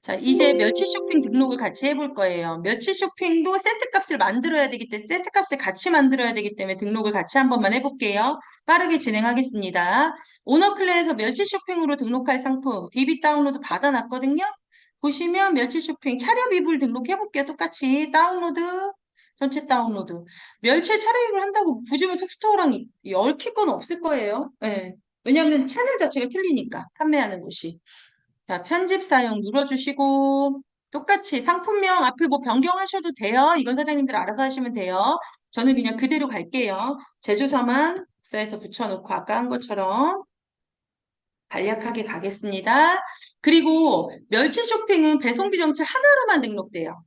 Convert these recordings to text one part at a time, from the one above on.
자, 이제 멸치 쇼핑 등록을 같이 해볼 거예요. 멸치 쇼핑도 세트 값을 만들어야 되기 때문에, 세트 값을 같이 만들어야 되기 때문에 등록을 같이 한 번만 해볼게요. 빠르게 진행하겠습니다. 오너클레에서 멸치 쇼핑으로 등록할 상품, DB 다운로드 받아놨거든요. 보시면 멸치 쇼핑 차려 비불 등록해볼게요. 똑같이 다운로드, 전체 다운로드. 멸치 차려 비불 한다고 굳이 뭐 톡스토어랑 얽힐 건 없을 거예요. 예. 왜냐하면 채널 자체가 틀리니까, 판매하는 곳이. 자, 편집 사용 눌러주시고, 똑같이 상품명 앞에 뭐 변경하셔도 돼요. 이건 사장님들 알아서 하시면 돼요. 저는 그냥 그대로 갈게요. 제조사만 복사해서 붙여놓고 아까 한 것처럼 간략하게 가겠습니다. 그리고 멸치 쇼핑은 배송비 정체 하나로만 등록돼요.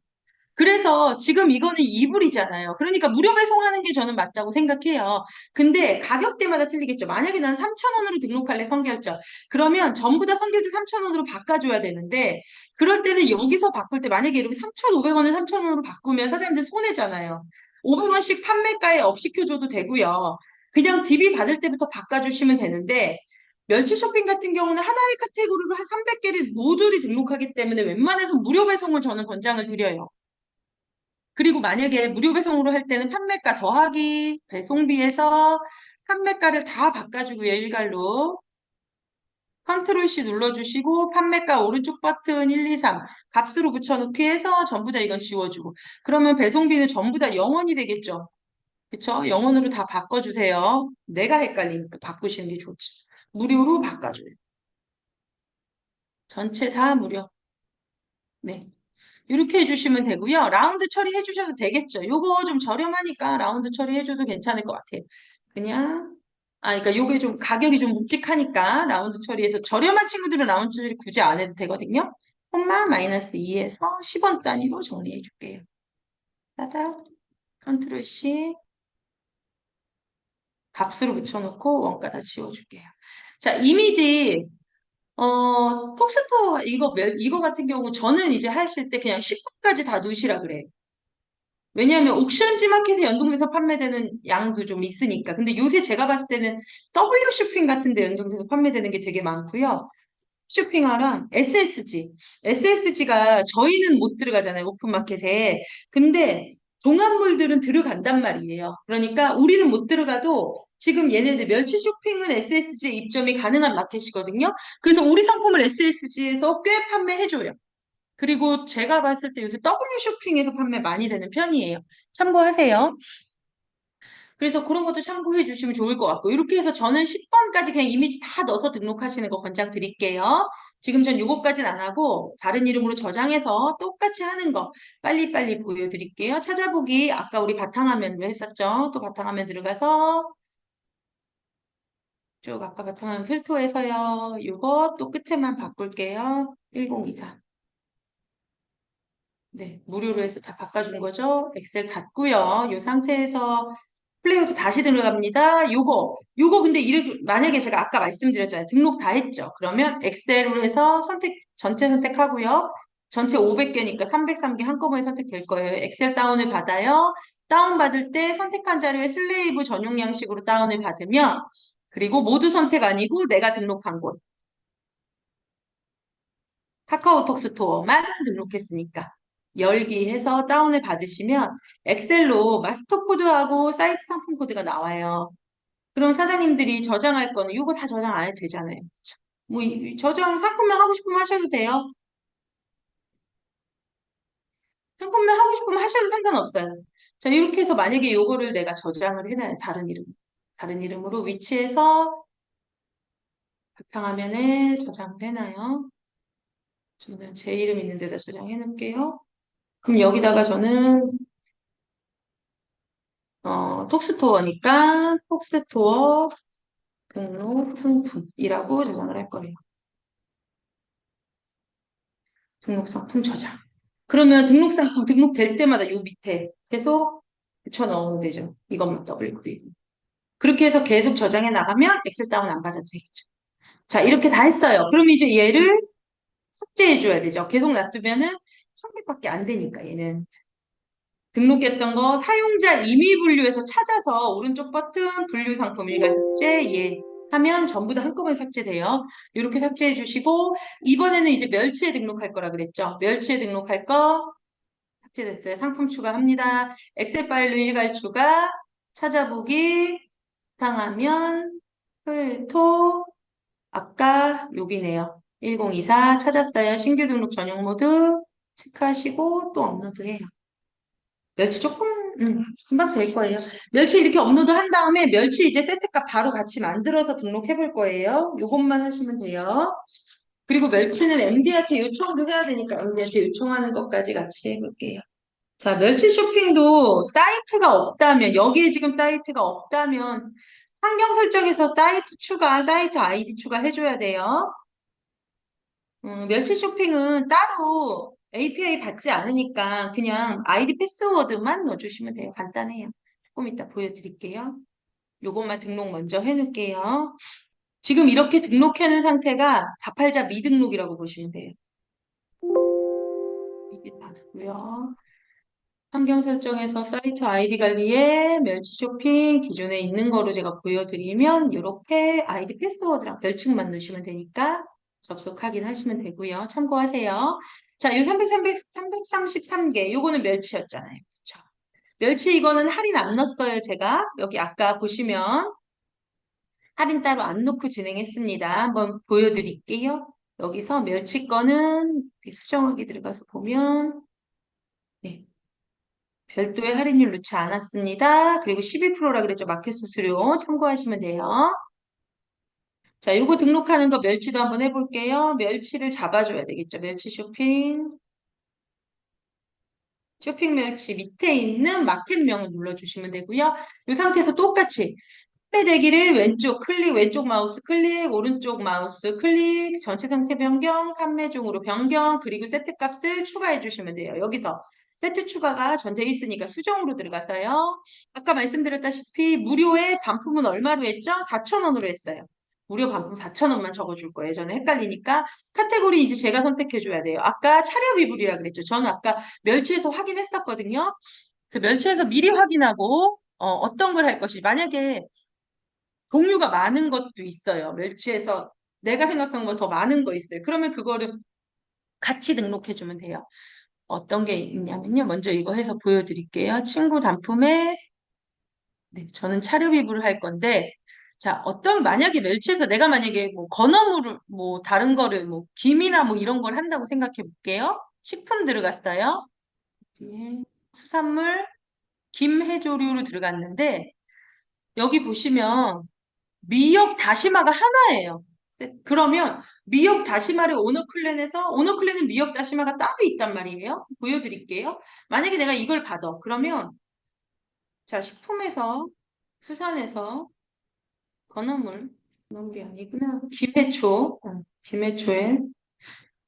그래서 지금 이거는 이불이잖아요. 그러니까 무료 배송하는 게 저는 맞다고 생각해요. 근데 가격대마다 틀리겠죠. 만약에 난 3,000원으로 등록할래, 선결제. 그러면 전부 다 선결제 3,000원으로 바꿔줘야 되는데, 그럴 때는 여기서 바꿀 때 만약에 이렇게 3,500원을 3,000원으로 바꾸면 사장님들 손해잖아요. 500원씩 판매가에 업시켜줘도 되고요. 그냥 DB 받을 때부터 바꿔주시면 되는데, 멸치 쇼핑 같은 경우는 하나의 카테고리로 한 300개를 모두를 등록하기 때문에 웬만해서 무료 배송을 저는 권장을 드려요. 그리고 만약에 무료 배송으로 할 때는 판매가 더하기 배송비에서 판매가를 다 바꿔주고요, 일괄로. 컨트롤 C 눌러주시고 판매가 오른쪽 버튼 1, 2, 3 값으로 붙여넣기 해서 전부 다 이건 지워주고 그러면 배송비는 전부 다 0원이 되겠죠. 그쵸? 0원으로 다 바꿔주세요. 내가 헷갈리니까 바꾸시는 게 좋죠. 무료로 바꿔줘요. 전체 다 무료. 네. 이렇게 해주시면 되고요. 라운드 처리해 주셔도 되겠죠. 요거 좀 저렴하니까 라운드 처리해줘도 괜찮을 것 같아요. 그냥 아, 그러니까 요게 좀 가격이 좀 묵직하니까 라운드 처리해서 저렴한 친구들은 라운드 처리 굳이 안 해도 되거든요. 콤마 마이너스 2에서 10원 단위로 정리해 줄게요. 따닥 컨트롤 C 값으로 붙여놓고 원가 다 지워줄게요. 자, 이미지 어, 톡스토어 이거 몇- 이거 같은 경우 저는 이제 하실 때 그냥 10분까지 다 두시라 그래요. 왜냐하면 옥션지 마켓에 연동돼서 판매되는 양도 좀 있으니까. 근데 요새 제가 봤을 때는 W 쇼핑 같은 데 연동돼서 판매되는 게 되게 많고요. 쇼핑하랑 SSG. SSG가 저희는 못 들어가잖아요. 오픈마켓에. 근데 종합물들은 들어간단 말이에요. 그러니까 우리는 못 들어가도 지금 얘네들 멸치 쇼핑은 SSG 입점이 가능한 마켓이거든요. 그래서 우리 상품을 SSG에서 꽤 판매해줘요. 그리고 제가 봤을 때 요새 W 쇼핑에서 판매 많이 되는 편이에요. 참고하세요. 그래서 그런 것도 참고해 주시면 좋을 것 같고 이렇게 해서 저는 10번까지 그냥 이미지 다 넣어서 등록하시는 거 권장 드릴게요. 지금 전 요거까지는 안 하고 다른 이름으로 저장해서 똑같이 하는 거 빨리빨리 보여드릴게요. 찾아보기 아까 우리 바탕화면으로 했었죠. 또 바탕화면 들어가서 쭉 아까 바탕화면 필터에서요. 요거 또 끝에만 바꿀게요. 1024 네, 무료로 해서 다 바꿔준 거죠. 엑셀 닫고요. 이 상태에서 플레이어도 다시 들어갑니다. 요거, 요거 근데 이렇게 만약에 제가 아까 말씀드렸잖아요. 등록 다 했죠. 그러면 엑셀로 해서 선택, 전체 선택하고요. 전체 500개니까 303개 한꺼번에 선택될 거예요. 엑셀 다운을 받아요. 다운받을 때 선택한 자료에 슬레이브 전용 양식으로 다운을 받으면 그리고 모두 선택 아니고 내가 등록한 곳. 카카오톡 스토어만 등록했으니까. 열기 해서 다운을 받으시면 엑셀로 마스터 코드하고 사이트 상품 코드가 나와요. 그럼 사장님들이 저장할 거는 이거 다 저장 안 해도 되잖아요. 뭐 이- 저장 상품명 하고 싶으면 하셔도 돼요. 상품명 하고 싶으면 하셔도 상관없어요. 자, 이렇게 해서 만약에 이거를 내가 저장을 해놔요. 다른 이름. 다른 이름으로 위치해서 바탕화면에 저장을 해놔요. 저는 제 이름 있는 데다 저장해 놓을게요. 그럼 여기다가 저는 어, 톡스토어니까 톡스토어 등록 상품이라고 저장을 할 거예요. 등록 상품 저장. 그러면 등록 상품 등록될 때마다 요 밑에 계속 붙여 넣으면 되죠. 이것만 더블 클릭. 그렇게 해서 계속 저장해 나가면 엑셀 다운 안 받아도 되겠죠. 자, 이렇게 다 했어요. 그럼 이제 얘를 삭제해 줘야 되죠. 계속 놔두면은 1000개밖에 안 되니까 얘는. 등록했던 거 사용자 임의 분류에서 찾아서 오른쪽 버튼 분류 상품 일괄 삭제 예 하면 전부 다 한꺼번에 삭제돼요. 이렇게 삭제해 주시고 이번에는 이제 멸치에 등록할 거라 그랬죠. 멸치에 등록할 거 삭제됐어요. 상품 추가합니다. 엑셀 파일로 일괄 추가 찾아보기 상하면 풀 토 아까 여기네요. 1024 찾았어요. 신규 등록 전용 모드 체크하시고 또 업로드 해요. 멸치 조금 음, 금방 될 거예요. 멸치 이렇게 업로드 한 다음에 멸치 이제 세트값 바로 같이 만들어서 등록해 볼 거예요. 요것만 하시면 돼요. 그리고 멸치는 MD한테 요청도 해야 되니까 MD한테 요청하는 것까지 같이 해볼게요. 자, 멸치 쇼핑도 사이트가 없다면, 여기에 지금 사이트가 없다면, 환경 설정에서 사이트 추가, 사이트 아이디 추가 해줘야 돼요. 음, 멸치 쇼핑은 따로 API 받지 않으니까 그냥 아이디 패스워드만 넣어주시면 돼요. 간단해요. 조금 이따 보여드릴게요. 요것만 등록 먼저 해놓을게요. 지금 이렇게 등록해놓은 상태가 다팔자 미등록이라고 보시면 돼요. 이게 다고요. 환경 설정에서 사이트 아이디 관리에 멸치 쇼핑 기존에 있는 거로 제가 보여드리면 이렇게 아이디 패스워드랑 별칭만 넣으시면 되니까 접속 확인하시면 되고요. 참고하세요. 자, 이 300, 300, 333개 요거는 멸치였잖아요. 그쵸? 멸치 이거는 할인 안 넣었어요. 제가 여기 아까 보시면 할인 따로 안 넣고 진행했습니다. 한번 보여드릴게요. 여기서 멸치 거는 수정하기 들어가서 보면 네. 별도의 할인율 넣지 않았습니다. 그리고 12%라 그랬죠. 마켓 수수료 참고하시면 돼요. 자, 요거 등록하는 거 멸치도 한번 해볼게요. 멸치를 잡아줘야 되겠죠. 멸치 쇼핑. 쇼핑 멸치 밑에 있는 마켓명을 눌러주시면 되고요. 이 상태에서 똑같이 판매되기를 왼쪽 클릭, 왼쪽 마우스 클릭, 오른쪽 마우스 클릭, 전체 상태 변경, 판매 중으로 변경, 그리고 세트 값을 추가해 주시면 돼요. 여기서 세트 추가가 전돼 있으니까 수정으로 들어가서요. 아까 말씀드렸다시피 무료의 반품은 얼마로 했죠? 4,000원으로 했어요. 무료 반품 4,000원만 적어줄 거예요. 저는 헷갈리니까 카테고리 이제 제가 선택해줘야 돼요. 아까 차려 비불이라 그랬죠. 저는 아까 멸치에서 확인했었거든요. 그래서 멸치에서 미리 확인하고 어, 떤 걸 할 것이 만약에 종류가 많은 것도 있어요. 멸치에서 내가 생각한 거더 많은 거 있어요. 그러면 그거를 같이 등록해주면 돼요. 어떤 게 있냐면요. 먼저 이거 해서 보여드릴게요. 친구 단품에 네, 저는 차려비부를 할 건데 자, 어떤 만약에 멸치에서 내가 만약에 뭐 건어물을 뭐 다른 거를 뭐 김이나 뭐 이런 걸 한다고 생각해 볼게요. 식품 들어갔어요. 수산물 김 해조류로 들어갔는데 여기 보시면 미역 다시마가 하나예요. 네, 그러면 미역 다시마를 오너클랜에서 오너클랜은 미역 다시마가 따로 있단 말이에요. 보여드릴게요. 만약에 내가 이걸 받아. 그러면 자 식품에서 수산에서 건어물 그런 게 아니구나. 김해초 어, 김해초에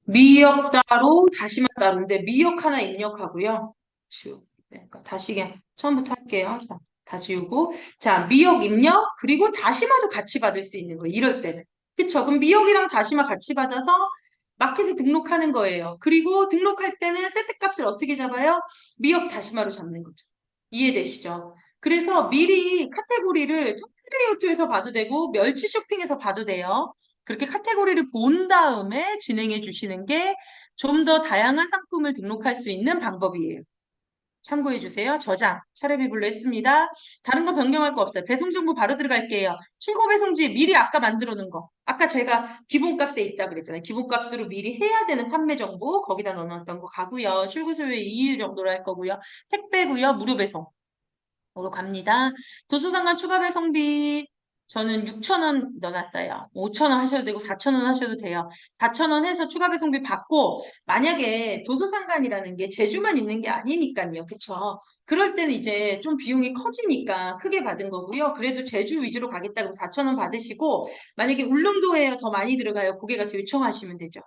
미역 따로 다시마 따로인데 미역 하나 입력하고요. 지우. 그러니까 다시 그냥 처음부터 할게요. 자, 다 지우고 자 미역 입력 그리고 다시마도 같이 받을 수 있는 거예요. 이럴 때는 그쵸? 그럼 미역이랑 다시마 같이 받아서 마켓에 등록하는 거예요. 그리고 등록할 때는 세트 값을 어떻게 잡아요? 미역 다시마로 잡는 거죠. 이해되시죠? 그래서 미리 카테고리를 톱플레이어트에서 봐도 되고 멸치 쇼핑에서 봐도 돼요. 그렇게 카테고리를 본 다음에 진행해 주시는 게 좀 더 다양한 상품을 등록할 수 있는 방법이에요. 참고해 주세요. 저장, 차례비불로 했습니다. 다른 거 변경할 거 없어요. 배송 정보 바로 들어갈게요. 출고 배송지 미리 아까 만들어 놓은 거. 아까 제가 기본값에 있다 그랬잖아요. 기본값으로 미리 해야 되는 판매 정보 거기다 넣어놨던 거 가고요. 출고 소요 2일 정도로 할 거고요. 택배고요. 무료 배송. 으로 갑니다. 도서상관 추가 배송비 저는 6,000원 넣어놨어요. 5,000원 하셔도 되고 4,000원 하셔도 돼요. 4,000원 해서 추가 배송비 받고 만약에 도서상관이라는 게 제주만 있는 게 아니니까요. 그쵸? 그럴 때는 이제 좀 비용이 커지니까 크게 받은 거고요. 그래도 제주 위주로 가겠다 그러면 4,000원 받으시고 만약에 울릉도에 더 많이 들어가요. 고객한테 요청하시면 되죠.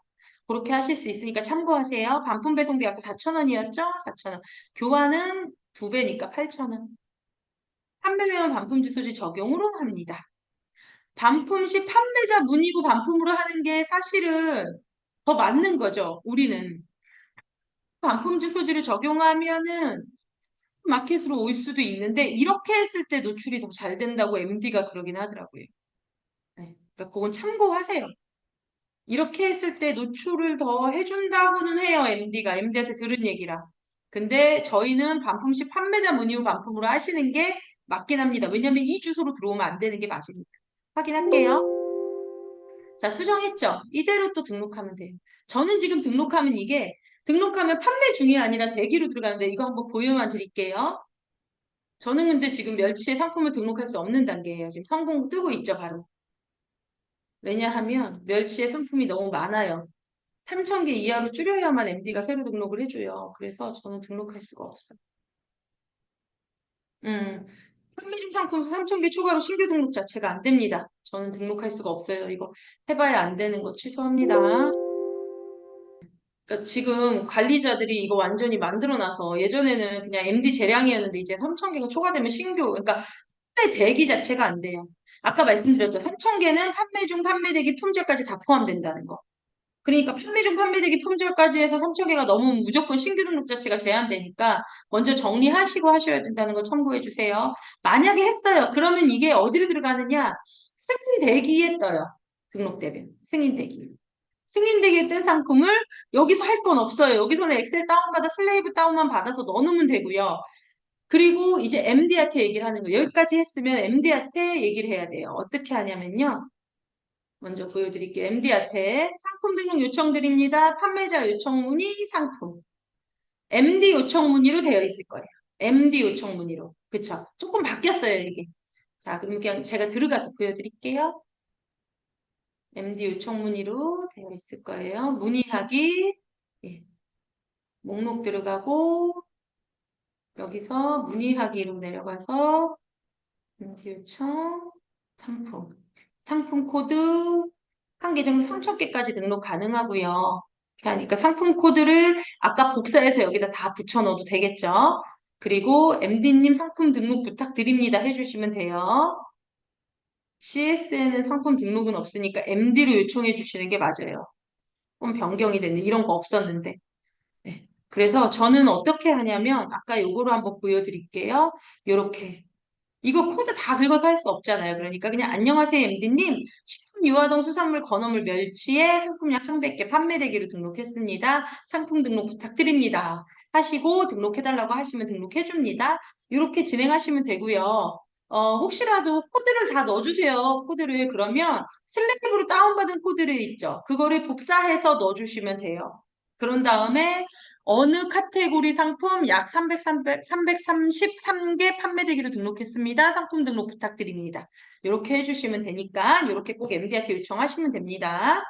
그렇게 하실 수 있으니까 참고하세요. 반품 배송비 아까 4,000원이었죠? 4,000원. 교환은 두 배니까 8,000원. 판매명 반품 주소지 적용으로 합니다. 반품 시 판매자 문의 후 반품으로 하는 게 사실은 더 맞는 거죠. 우리는. 반품 주소지를 적용하면은 마켓으로 올 수도 있는데 이렇게 했을 때 노출이 더 잘 된다고 MD가 그러긴 하더라고요. 네. 그러니까 그건 참고하세요. 이렇게 했을 때 노출을 더 해준다고는 해요, MD가. MD한테 들은 얘기라. 근데 저희는 반품식 판매자 문의 후 반품으로 하시는 게 맞긴 합니다. 왜냐면 이 주소로 들어오면 안 되는 게 맞으니까. 확인할게요. 자, 수정했죠? 이대로 또 등록하면 돼요. 저는 지금 등록하면 이게 등록하면 판매 중이 아니라 대기로 들어가는데 이거 한번 보여만 드릴게요. 저는 근데 지금 멸치의 상품을 등록할 수 없는 단계예요. 지금 성공 뜨고 있죠, 바로. 왜냐하면 멸치의 상품이 너무 많아요. 3,000개 이하로 줄여야만 MD가 새로 등록을 해줘요. 그래서 저는 등록할 수가 없어요. 음, 판매중 상품 3,000개 추가로 신규 등록 자체가 안 됩니다. 저는 등록할 수가 없어요. 이거 해봐야 안 되는 거 취소합니다. 그러니까 지금 관리자들이 이거 완전히 만들어놔서 예전에는 그냥 MD 재량이었는데 이제 3,000개가 초과되면 신규, 그러니까 판매 대기 자체가 안 돼요. 아까 말씀드렸죠. 3,000개는 판매 중 판매 대기 품절까지 다 포함된다는 거. 그러니까 판매 중 판매 대기 품절까지 해서 3,000개가 넘으면 무조건 신규 등록 자체가 제한되니까 먼저 정리하시고 하셔야 된다는 거 참고해 주세요. 만약에 했어요. 그러면 이게 어디로 들어가느냐? 승인 대기에 떠요. 등록되면. 승인 대기. 승인 대기에 뜬 상품을 여기서 할 건 없어요. 여기서는 엑셀 다운받아 슬레이브 다운만 받아서 넣어놓으면 되고요. 그리고 이제 MD한테 얘기를 하는 거예요. 여기까지 했으면 MD한테 얘기를 해야 돼요. 어떻게 하냐면요. 먼저 보여드릴게요. MD한테 상품 등록 요청 드립니다. 판매자 요청 문의 상품. MD 요청 문의로 되어 있을 거예요. MD 요청 문의로. 그쵸? 조금 바뀌었어요, 이게. 자, 그럼 그냥 제가 들어가서 보여드릴게요. MD 요청 문의로 되어 있을 거예요. 문의하기. 예. 목록 들어가고 여기서 문의하기로 내려가서 MD 요청 상품. 상품 코드 한 계정 3,000개까지 등록 가능하고요. 그러니까 상품 코드를 아까 복사해서 여기다 다 붙여 넣어도 되겠죠. 그리고 MD님 상품 등록 부탁드립니다 해주시면 돼요. CSN은 상품 등록은 없으니까 MD로 요청해 주시는 게 맞아요. 그럼 변경이 됐네. 이런 거 없었는데. 네. 그래서 저는 어떻게 하냐면 아까 요거로 한번 보여드릴게요. 요렇게 이거 코드 다 긁어서 할 수 없잖아요. 그러니까 그냥 안녕하세요 MD님 식품 유화동 수산물 건어물 멸치에 상품량 300개 판매되기로 등록했습니다. 상품 등록 부탁드립니다. 하시고 등록해달라고 하시면 등록해줍니다. 이렇게 진행하시면 되고요. 어, 혹시라도 코드를 다 넣어주세요. 코드를 그러면 슬랙으로 다운받은 코드를 있죠. 그거를 복사해서 넣어주시면 돼요. 그런 다음에 어느 카테고리 상품 약 300, 300, 333개 판매되기로 등록했습니다. 상품 등록 부탁드립니다. 이렇게 해주시면 되니까 이렇게 꼭 MD한테 요청하시면 됩니다.